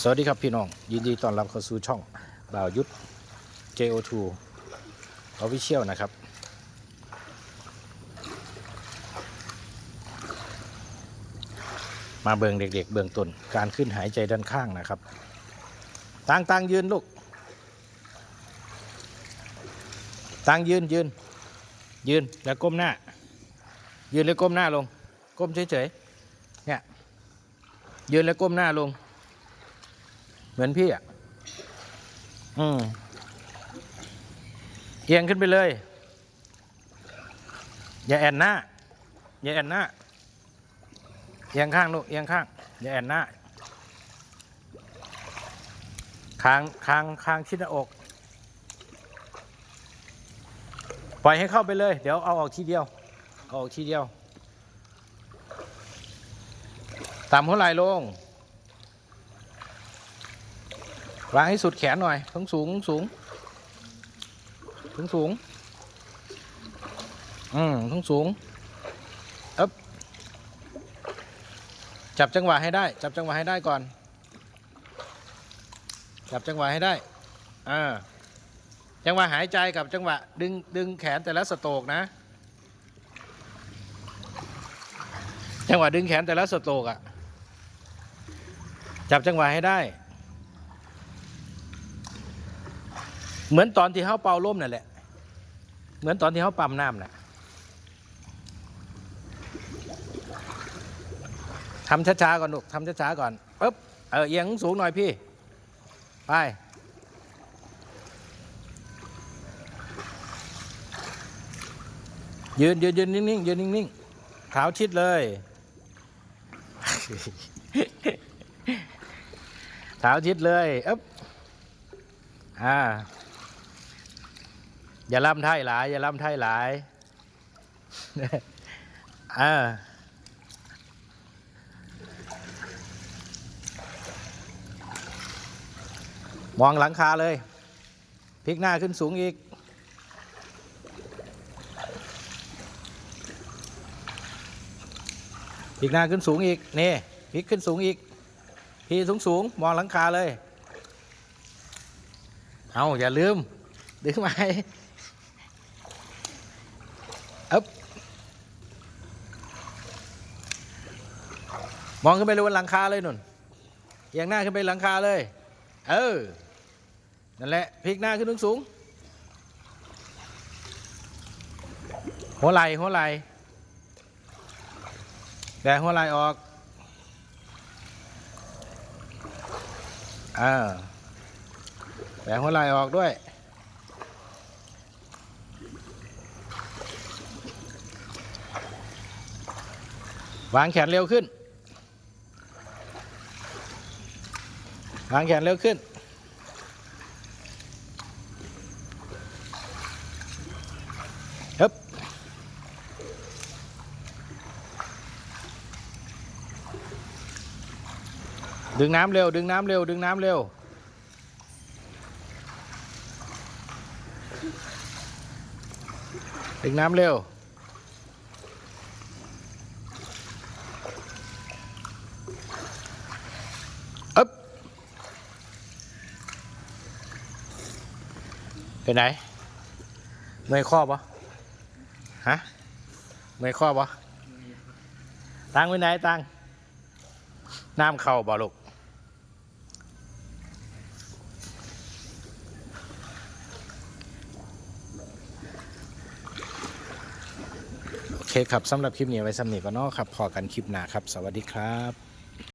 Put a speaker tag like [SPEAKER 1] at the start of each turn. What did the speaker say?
[SPEAKER 1] สวัสดีครับพี่น้อง ยินดีต้อนรับเข้าสู่ช่องบ่าวยุทธ JO2 Official นะครับ มาเบิงเด็ก ๆ เบืองต้นการขึ้นหายใจด้านข้างนะครับต่างต่างยืนลูกต่างยืนยืน ยืนแล้วก้มหน้า ยืนแล้วก้มหน้าลง ก้มเฉยๆเนี่ยยืนแล้วก้มหน้าลง เหมือนพี่อะ อืม เอียงขึ้นไปเลย อย่าแอนหน้า อย่าแอนหน้า เอียงข้างลูก เอียงข้าง อย่าแอนหน้าคางคางคางชิดหน้าอก ปล่อยให้เข้าไปเลย เดี๋ยวเอาออกทีเดียว เอาออกทีเดียวต่ำเท่าไหร่ลง วางให้สุดแขนหน่อยทั้งสูงสูงทั้งสูง อืมทั้งสูงเอ๊บจับจังหวะให้ได้ จับจังหวะให้ได้ก่อน จับจังหวะให้ได้อ่าจังหวะหายใจกับจังหวะดึงดึงแขนแต่ละสโตรกนะ จังหวะดึงแขนแต่ละสโตรกอะ่ะจับจังหวะให้ได้ เหมือนตอนที่เขาเป่าล่มนั่นแหละ เหมือนตอนที่เขาปั๊มน้ำน่ะทำช้าๆก่อนลูกทำช้าๆก่อนปึ๊บเออเอียงสูงหน่อยพี่ ไป ยืนยืนยืนนิ่งๆยืนนิ่งๆเท้าชิดเลยเท้าชิดเลยอ๊บอ่า อย่าล่ำไทยหลาย อย่าล่ำไทยหลายอ่ามองหลังคาเลยพลิกหน้าขึ้นสูงอีก พลิกหน้าขึ้นสูงอีก นี่พลิกขึ้นสูงอีก พี่สูงสูงๆมองหลังคาเลย เอาอย่าลืม ดึงไม้ อ๊บมองขึ้นไปเลยบนหลังคาเลยนุ่นเอียงหน้าขึ้นไปหลังคาเลย เออ นั่นแหละพลิกหน้าขึ้นสูงหัวไหล่หัวไหล่แต่หัวไหล่ออกอ่าแบกหัวไหล่ออกด้วย วางแขนเร็วขึ้น วางแขนเร็วขึ้น ฮึบ ดึงน้ำเร็ว ดึงน้ำเร็ว ดึงน้ำเร็ว ดึงน้ำเร็ว ไปไหนเมื่อยข้อปะฮะเมื่อยข้อปะตังไปไหนตังน้ำเข่าบ่ลูกโอเคครับสำหรับคลิปนี้ไว้สำเนีก่อนเนาะครับพอกันคลิปหน้าครับ สวัสดีครับ